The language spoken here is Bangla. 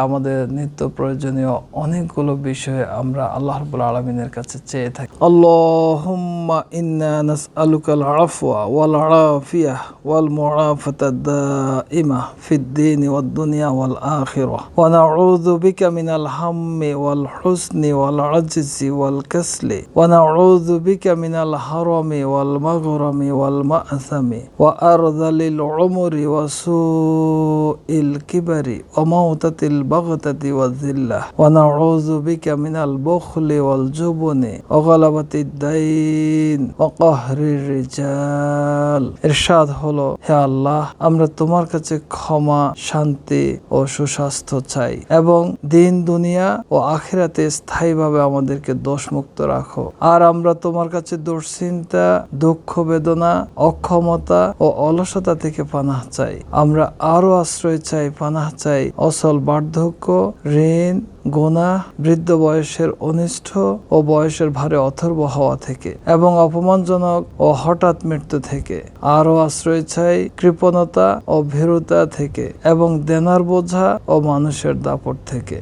আমাদের নিত্য প্রয়োজনীয় অনেকগুলো বিষয়ে আমরা আল্লাহ রাব্বুল আলমিনের কাছে চেয়ে থাকি। আল্লাহুম্মা ইন্না নাসআলুকাল আফওয়া ওয়াল ওয়াল মুআফাতা ওয়াল আখিরাহ ওয়া নাউযু বিকা মিনাল ওয়াল ওয়া মিনাল বুখলি ওয়াল জুবনি ওয়া গালাবাতিদ দাইন ওয়া কাহরির রিজাল। ইরশাদ হলো, হে আল্লাহ, আমরা তোমার কাছে ক্ষমা, শান্তি ও সুস্বাস্থ্য চাই এবং দিন, দুনিয়া ও আখিরাতে স্থায়ীভাবে আমাদেরকে দোষমুক্ত রাখো। আর আমরা তোমার কাছে দুশ্চিন্তা, দুঃখ, বেদনা, অক্ষমতা ও অলসতা থেকে পানাহ চাই। আমরা আরও আশ্রয় চাই, পানাহ চাই, অসল বার্ধক্য, ঋণ গোনা বৃদ্ধ বয়সের অনিষ্ঠ ও বয়সের ভারে অথর্ব হওয়া থেকে এবং অপমানজনক ও হঠাৎ মৃত্যু থেকে, আরও আশ্রয় চাই কৃপণতা ও ভীরুতা থেকে এবং দেনার বোঝা ও মানুষের দাপট থেকে।